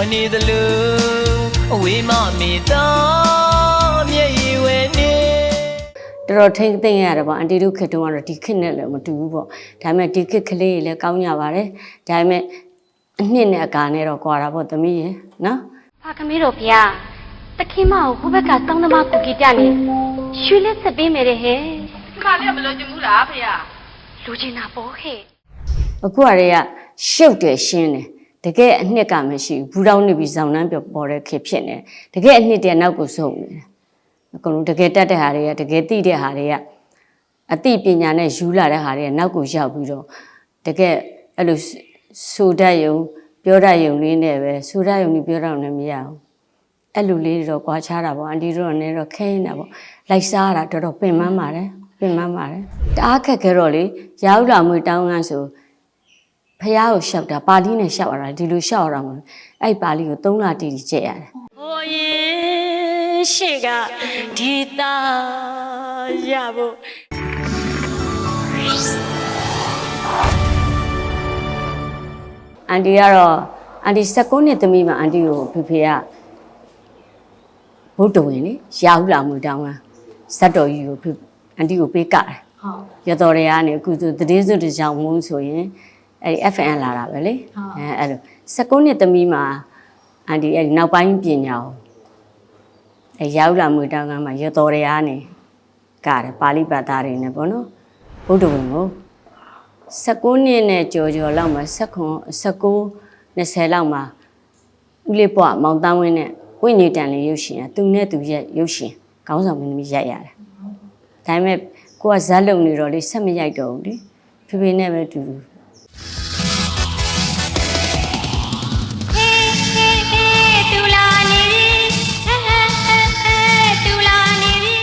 တော်နေသလိုအဝေးမမီတော့မျက်ရည်ဝဲနေတော်တော်ထိမ့်သိမ့်ရတယ်ပေါ့အန်တီတို့ခေတ်တုန်းကတော့ဒီခေတ်နဲ့လည်းမတူဘူးပေါ့ဒါပေမဲ့ဒီခေတ်ကလေးတွေလည်းကောင်းကြပါတယ်ဒါပေမဲ့အနှစ်နဲ့အကာနဲ့တော့ကွာတာပေါ့သမီးရယ်နော်ဖာခမီးတို့ဗျာတခင်မကိုဟိုဘက်ကတောင်းသမားကူကီပြနေရွှေလက်ဆက်ပေးမယ်တဲ့ဟဲ့ခါလေးကမလို့ချင်ဘူးလားဖေ။လူချင်တာပေါ့ဟဲ့အခုကတည်းကရှုပ်တယ်ရှင်းတယ် တကယ်အနှစ်ကမရှိဘူးဘူးတောင်းနေပြီးဇောင်းနှမ်းပြောပေါ်တဲ့ခေတ်ဖြစ်နေတယ်တကယ်အနှစ်တည်းနောက်ကိုစုံနေတယ်အကုန်လုံးတကယ်တတ်တဲ့ဟာတွေကတကယ်သိတဲ့ဟာတွေကအသိပညာနဲ့ယူလာတဲ့ဟာတွေကနောက်ကိုရောက်ပြီးတော့တကယ်အဲ့လိုဆိုတတ်ယုံပြောတတ်ယုံလေးနဲ့ပဲဆိုတတ်ယုံလေးပြောတော့လည်းမရဘူးအဲ့လိုလေးတွေတော့ကြွားချတာပေါ့အန်တီတို့ကလည်းတော့ခဲနေတာပေါ့လိုက်စားရတာတော်တော်ပင်ပန်းပါတယ်ပင်ပန်းပါတယ်တအားခက်ခဲတော့လေရောက်လာမွေတောင်းငန်းဆို ဖះကိုရှောက်တာပါဠိနဲ့ရှောက်ရတာဒီလိုရှောက်ရတာမဟုတ်ဘူးအဲ့ပါဠိကို၃လတိတိကျက်ရတယ်ဟိုရင်ရှေ့ကဒီတာရဖို့အန်တီကတော့အန်တီ16နှစ်သမီးမှာအန်တီကိုဖေဖေကဘုဒ္ဓဝင်လေရာဟုလာမှုတောင်းကဇတ်တော်ကြီးကိုဖေအန်တီကိုပေးကတယ်ဟုတ်ရတော်တွေကနေအခုဆိုတည်င်းစုတစ်ကြောင်မုန်းဆိုရင် အဲ့ဒီ FN လာတာပဲလေဟုတ်အဲအဲ့လို16နှစ်သမီးမှာအန်ဒီအဲ့ဒီနောက်ပိုင်းပညာကိုအဲရောက်လာမှုတောင်းကမှရတော်တွေကနေကတယ်ပါဠိဘာသာတွေနဲ့ပေါ့နော်ဘုဒ္ဓဝင်ကို16နှစ်နဲ့ကြော်ကြော်လောက်မှာ19 19 20လောက်မှာဦးလေးပွားမောင်တန်းဝင်းနဲ့ဝိညာဉ်တန်လေးရုပ်ရှင်อ่ะသူနဲ့သူရဲ့ရုပ်ရှင်ခေါင်းဆောင်မင်းသမီးရိုက်ရတယ်ဒါပေမဲ့ကိုကဇက်လုံနေတော့လေဆက်မရိုက်တော့ဘူးလေဖေဖေနဲ့ပဲတူတူ တူလာနေပြီတူလာနေပြီ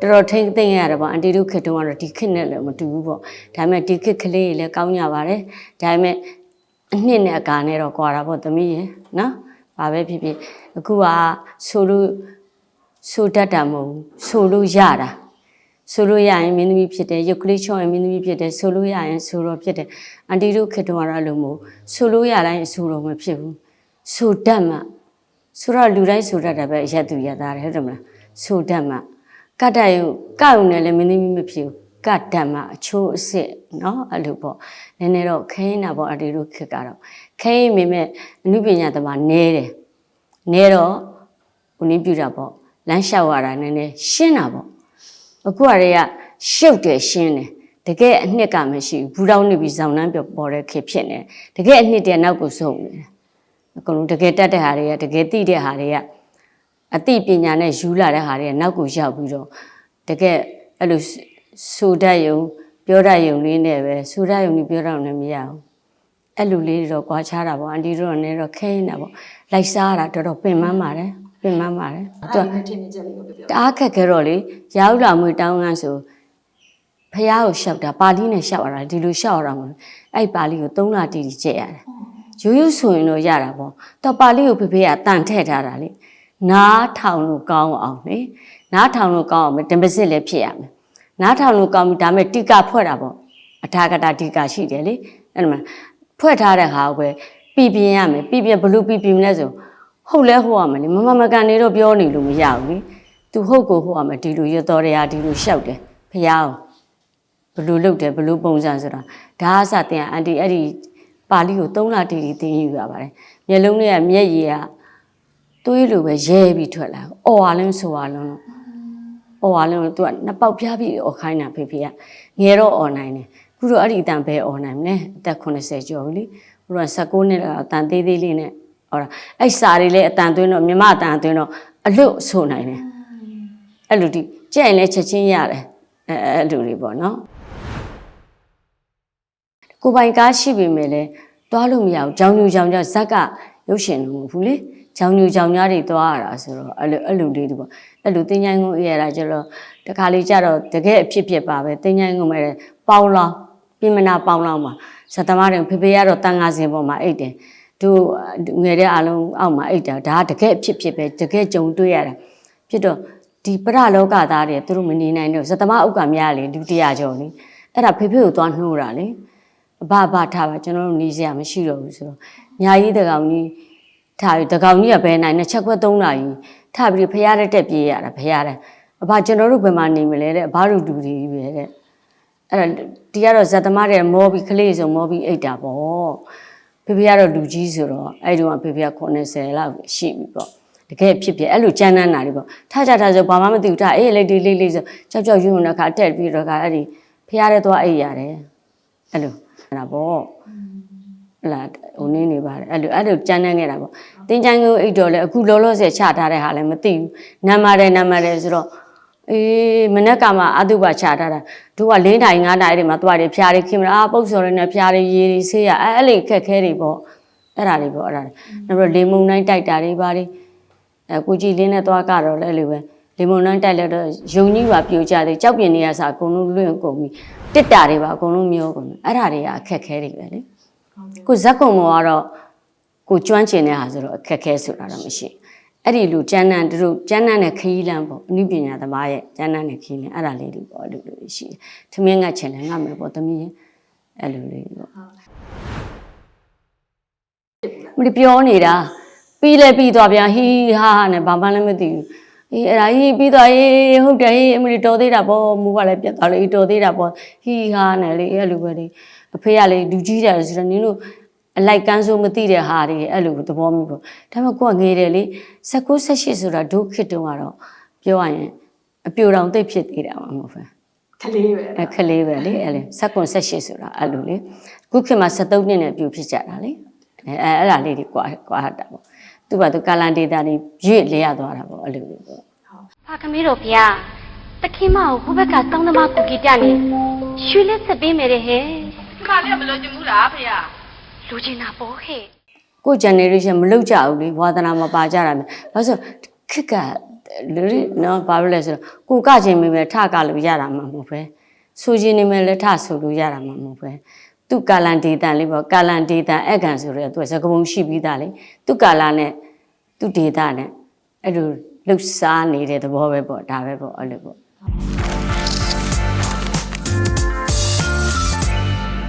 တော်တော်ထိမ့်သိမ့်ရတယ်ပေါ့အန်တီတို့ခေတ်တုန်းကတော့ဒီခေတ်နဲ့လည်းမတူဘူးပေါ့ဒါပေမဲ့ဒီခေတ်ကလေးတွေလည်းကောင်းကြပါတယ်ဒါပေမဲ့အနှစ်နဲ့အကာနဲ့တော့ကွာတာပေါ့သမီးရယ်နော်ဘာပဲဖြစ်ဖြစ်အခုကဆိုလို့ဆိုတတ်တာမဟုတ်ဘူးဆိုလို့ရတာ ဆိုလို့ရရင်မင်းသမီးဖြစ်တယ်ရုပ်ကလေးချောရင်မင်းသမီးဖြစ်တယ်ဆိုလို့ရရင်ဆိုတော့ဖြစ်တယ်အန်တီတို့ခေတ်တုန်းကတော့အဲ့လိုမဟုတ်ဆိုလို့ရတိုင်းဆိုတော့မဖြစ်ဘူးဆိုတတ်မှ ဆိုတော့လူတိုင်းဆိုတတ်တာပဲရက်သူရက်သားတယ်ဟုတ်တယ်မလားဆိုတတ်မှကတ်တရုပ်ကောက်နေလည်းမင်းသမီးမဖြစ်ဘူးကတ်တတ်မှအချိုးအစ်စ်เนาะအဲ့လိုပေါ့နည်းနည်းတော့ခင်းတာပေါ့အတီတို့ခက်ကတော့ခင်းမိမဲ့အနုပညာသမားနဲတယ်နဲတော့ဦးနည်းပြတာပေါ့လမ်းလျှောက်ရတာနည်းနည်းရှင်းတာပေါ့ အခုကတည်းကရှုပ်တယ်ရှင်းတယ်တကယ်အနှစ်ကမရှိဘူးဘူးတောင်းနေပြီးဇောင်းနှမ်းပြောပေါ်တဲ့ခေတ်ဖြစ်နေတယ်တကယ်အနှစ်တည်းနောက်ကိုစုံနေတယ်အကုန်လုံးတကယ်တတ်တဲ့ဟာတွေကတကယ်သိတဲ့ဟာတွေကအသိပညာနဲ့ယူလာတဲ့ဟာတွေကနောက်ကိုရောက်ပြီးတော့တကယ်အဲ့လိုဆိုတတ်ယုံပြောတတ်ယုံလေးနဲ့ပဲဆိုတတ်ယုံလေးပြောတတ်လည်းမရဘူးအဲ့လိုလေးတွေတော့ကြွားချတာပေါ့အန်တီတို့ကလည်းတော့ခဲနေတာပေါ့လိုက်စားရတာတော်တော်ပင်ပန်းပါတယ် ပင်ပန်းပါတယ်သူကအဲ့ထင်နေချက်လေးကိုပြောပြတအားခက်ခဲတော့လေရောက်လာမွေတောင်းငန်းဆိုဖះကိုရှောက်တာပါဠိနဲ့ရှောက်ရတာဒီလိုရှောက်ရတာမဟုတ်ဘူးအဲ့ပါဠိကို၃လတိတိကျက်ရတယ်ရိုးရိုးဆိုရင်တော့ရတာပေါ့တော့ပါဠိကိုဖေဖေကတန်ထည့်ထားတာလေနားထောင်လို့ကောင်းအောင်လေနားထောင်လို့ကောင်းအောင်တမစစ်လည်းဖြစ်ရမယ်နားထောင်လို့ကောင်းပြီဒါမဲ့တိကဖွဲ့တာပေါ့အထာကတာတိကရှိတယ်လေအဲ့ဒါမှဖွဲ့ထားတဲ့ဟာကိုပဲပြည်ပြင်းရမယ်ပြည်ပြင်းဘလို့ပြည်ပြင်းမလဲဆို ဟုတ်လဲဟုတ်ရမယ်လေမမမကန်နေတော့ပြောနေလို့မရဘူးလေသူဟုတ်ကိုဟုတ်အောင်ဒီလိုရတော်ရရဒီလိုရှောက်တယ်ဖះအောင်ဘလို့လုပ်တယ်ဘလို့ပုံစံဆိုတာဒါအစတင်အန်တီအဲ့ဒီပါဠိကို3လတီတီသင်ယူရပါတယ်မျက်လုံးလေးကမျက်ရည်ကသွေးလိုပဲရဲပြီးထွက်လာအော်ဝါလင်းဆိုဝါလုံးလို့အော်ဝါလင်းကိုသူကနှစ်ပေါက်ပြားပြီးအော်ခိုင်းတာဖေဖေကငယ်တော့အော်နိုင်တယ်ခုတော့အဲ့ဒီအတန်ပဲအော်နိုင်မလဲအသက်80ကျော်ပြီလေဘုရား16နှစ်လောက်အတန်သေးသေးလေးနဲ့ ဟောတာအဲ့စာတွေလည်းအတန်သွင်းတော့မြမအတန်သွင်းတော့အလွတ်ဆိုနိုင်တယ်အဲ့လိုဒီကြက်ရင်လည်းချက်ချင်းရတယ်အဲအဲ့လိုတွေပေါ့နော်ကိုပိုင်ကားရှိပေမဲ့လည်းသွားလို့မရဘူးကြောင်ညူကြောင်ကြဇက်ကရုပ်ရှင်လို့မဟုတ်ဘူးလေကြောင်ညူကြောင်များတွေသွားရတာဆိုတော့အဲ့လိုအဲ့လိုလေးတွေပေါ့အဲ့လိုတင်းချိုင်းကုန်းအေးရတာကျတော့တခါလေးကျတော့တကယ်အဖြစ်ဖြစ်ပါပဲတင်းချိုင်းကုန်းမဲ့ပေါင်းလောင်းပြင်မနာပေါင်းလောင်းမှာဇက်သမားတွေဖေဖေကတော့တန်ငါစင်ပေါ်မှာအိတ်တယ် သူငယ်တဲ့အားလုံးအောက်မှာအိတ်တာဒါကတကယ်အဖြစ်ဖြစ်ပဲတကယ်ကြုံတွေ့ရတာဖြစ်တော့ဒီပရလောကသားတွေသူတို့မနေနိုင်တော့ဇတမဥက္ကများလေဒုတိယကျော်လေအဲ့ဒါဖေဖေကိုသွားနှိုးတာလေအဘအဘထားပါကျွန်တော်တို့နေစရာမရှိတော့ဘူးဆိုတော့ညာကြီးတကောင်ကြီးထားပြီးတကောင်ကြီးကဘယ်နိုင်နှစ်ချက်ခွက်သုံးနာရီထားပြီးဖရားတဲ့တက်ပြေးရတာဖရားတဲ့အဘကျွန်တော်တို့ဘယ်မှာနေမလဲတဲ့အဘတို့ဒူတွေကြီးပဲတဲ့အဲ့တော့ဒီကတော့ဇက်သမားတဲ့မောပြီးကလေးဆိုမောပြီးအိတ်တာပေါ့ ဖေဖေကတော့လူကြီးဆိုတော့အဲ့ဒီတော့ဖေဖေက90လောက်ရှိပြီပေါ့တကယ်ဖြစ်ဖြစ်အဲ့လိုကြမ်းတမ်းတာတွေပေါ့ထားကြတာဆိုဘာမှမသိဘူးထားအေးလေးဒီလေးလေးဆိုကြောက်ကြောက်ရွံ့ရွံ့တဲ့ခါတက်ပြီးတော့ခါအဲ့ဒီဖះတဲ့သွားအိတ်ရတယ်အဲ့လိုအဲ့ဒါပေါ့ဟလာဟိုနေနေပါတယ်အဲ့လိုအဲ့လိုကြမ်းတမ်းခဲ့တာပေါ့တင်းချမ်းကိုအိတ်တော်လဲအခုလောလောဆယ်ချထားတဲ့ဟာလည်းမသိဘူးနာမတယ်နာမတယ်ဆိုတော့ အေးမနေ့ကမှအတုပချထားတာတို့က၄နိုင်၅နိုင်တွေမှာသွားတယ်ဖျားတွေခင်မလားပုတ်စော်တွေနဲ့ဖျားတွေရေတွေဆေးရအဲ့အဲ့လေခက်ခဲတွေပေါ့အဲ့ဒါတွေပေါ့အဲ့ဒါတွေနောက်ပြီးလေမုန်တိုင်းတိုက်တာတွေပါတွေအဲကိုကြည်လင်းနဲ့သွားကတော့လည်းလေပဲလေမုန်တိုင်းတိုက်လည်းတော့ယုံကြီးပါပြိုကျတယ်ကြောက်ပြင်းနေရစားအကုန်လုံးလွင့်ကုန်ပြီတစ်တာတွေပါအကုန်လုံးမျောကုန်တယ်အဲ့ဒါတွေကအခက်ခဲတွေပဲလေကိုဇက်ကုံမောကတော့ကိုကျွမ်းကျင်တဲ့ဟာဆိုတော့အခက်ခဲဆိုတာတော့မရှိဘူး အဲ့ဒီလူကျန်းနန်းတို့ကျန်းနန်းနဲ့ခရီးလန်းပေါ့အနုပညာသမားရဲ့ကျန်းနန်းနဲ့ခရီးလန်းအဲ့ဒါလေးတွေပေါ့အဲ့လိုလိုရှိတယ်။သမင်းငတ်ချင်တယ်ငတ်မယ်ပေါ့သမီးရဲ့အဲ့လိုလေးပေါ့မလီပြောနေတာပြီးလဲပြီးသွားပြန်ဟီးဟာဟာနဲ့ဘာမှလည်းမသိဘူးအေးအဲ့ဒါဟီးပြီးသွားရေးဟုတ်တယ်ဟေးအမလီတော်သေးတာပေါ့မူကလည်းပြတ်သွားလေတော်သေးတာပေါ့ဟီးဟာနဲ့လေအဲ့လိုပဲလေအဖေကလေလူကြီးတယ်ဆိုတော့နင်တို့ အလိုက်ကန်းဆိုးမသိတဲ့ဟာတွေအဲ့လိုသဘောမျိုးပေါ့ဒါပေမဲ့ကိုကငေးတယ်လေ16 18ဆိုတာဒုက္ခတုံးကတော့ပြောရရင်အပြိုတောင်သိပ်ဖြစ်သေးတာမှမဟုတ်ဘူးကလေးပဲအခလေးပဲလေအဲ့လေ16 18ဆိုတာအဲ့လိုလေခုခေတ်မှာ73နှစ်နဲ့ပြူဖြစ်ကြတာလေအဲအဲ့အဲ့ဒါလေးတွေကွာကွာတာပေါ့သူ့ဘာသူကာလန်ဒေတာတွေရွေ့လဲရသွားတာပေါ့အဲ့လိုလေးပေါ့ဖာခမီးတို့ဗျာတခင်မကိုဟိုဘက်ကတောင်းသမားကူကီပြနေရွှေလက်ဆက်ပေးမယ်တဲ့ဟဲ့ဒီခါလေးကမလို့ချင်ဘူးလားဖေရ လူချင်တာပေါ့ဟဲ့ကို generation မလောက်ကြဘူးလေဝါသနာမပါကြတာမျိုးဘာလို့ဆိုခက်ကလူတွေနော်ဘာလို့လဲဆိုတော့ကိုကချင်းမိပဲထကလို့ရတာမှမဟုတ်ပဲဆိုချင်းနေမယ်လည်းထဆိုလို့ရတာမှမဟုတ်ပဲသူကာလန်ဒေတာလေးပေါ့ကာလန်ဒေတာအက်ကန်ဆိုရဲသူကစကပုံရှိပြီးသားလေသူကာလာနဲ့သူဒေတာနဲ့အဲ့လိုလှုပ်ရှားနေတဲ့သဘောပဲပေါ့ဒါပဲပေါ့အဲ့လိုပေါ့